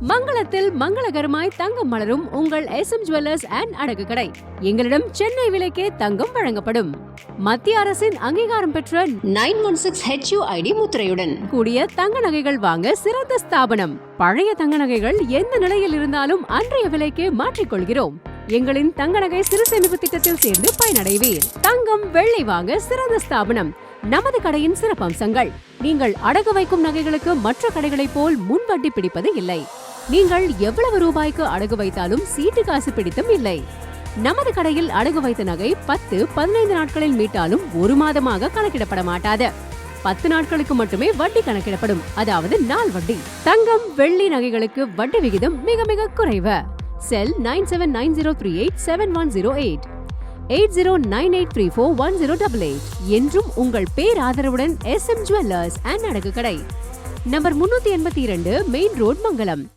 மங்களத்தில் மங்களகரமாய் தங்கம் மலரும் உங்கள் S M jewellers and அடகு கடை. எங்களிடம் சென்னை விலைக்கே தங்கம் வழங்கப்படும். மத்திய அரசின் அங்கீகாரம் பெற்ற நைன் ஒன் சிக்ஸ் ஹெச்யூஐடி முத்திரையுடன் கூடிய தங்க நகைகள் வாங்க சிறந்த ஸ்தாபனம். பழைய தங்க நகைகள் எந்த நிலையில் இருந்தாலும் அன்றைய விலைக்கே மாற்றிக்கொள்கிறோம். எங்களின் தங்க நகை சிறு சேமிப்பு திட்டத்தில் சேர்ந்து பயனடைவீர். தங்கம் வெள்ளை வாங்க சிறந்த ஸ்தாபனம். நமது கடையின் சிறப்பம்சங்கள். நீங்கள் அடகு வைக்கும் நகைகளுக்கு மற்ற கடைகளைப் போல் முன்வட்டி பிடிப்பது இல்லை. நீங்கள் எவ்வளவு ரூபாய்க்கு அடகு வைத்தாலும் சீட்டு காசு பிடித்தும் இல்லை. நமது கடையில் அடகு வைத்த நகை பத்து பதினைந்து நாட்களில் மீட்டாலும் ஒரு மாதமாக கணக்கிடப்பட மாட்டாது. பத்து நாட்களுக்கு மட்டுமே வட்டி கணக்கிடப்படும். அதாவது நாள் வட்டி. தங்கம் வெள்ளி நகைகளுக்கு வட்டி விகிதம் மிக மிக குறைவு. Cell nine seven nine zero three eight seven one zero eight. Eight zero nine eight three four one zero double eight. என்றும் உங்கள் பேராதரவுடன் எஸ் எம் ஜுவல்லர்ஸ் அண்ட் அடகு கடை. நம்பர் முன்னூத்தி எண்பத்தி இரண்டு மெயின் ரோட் மங்கலம்.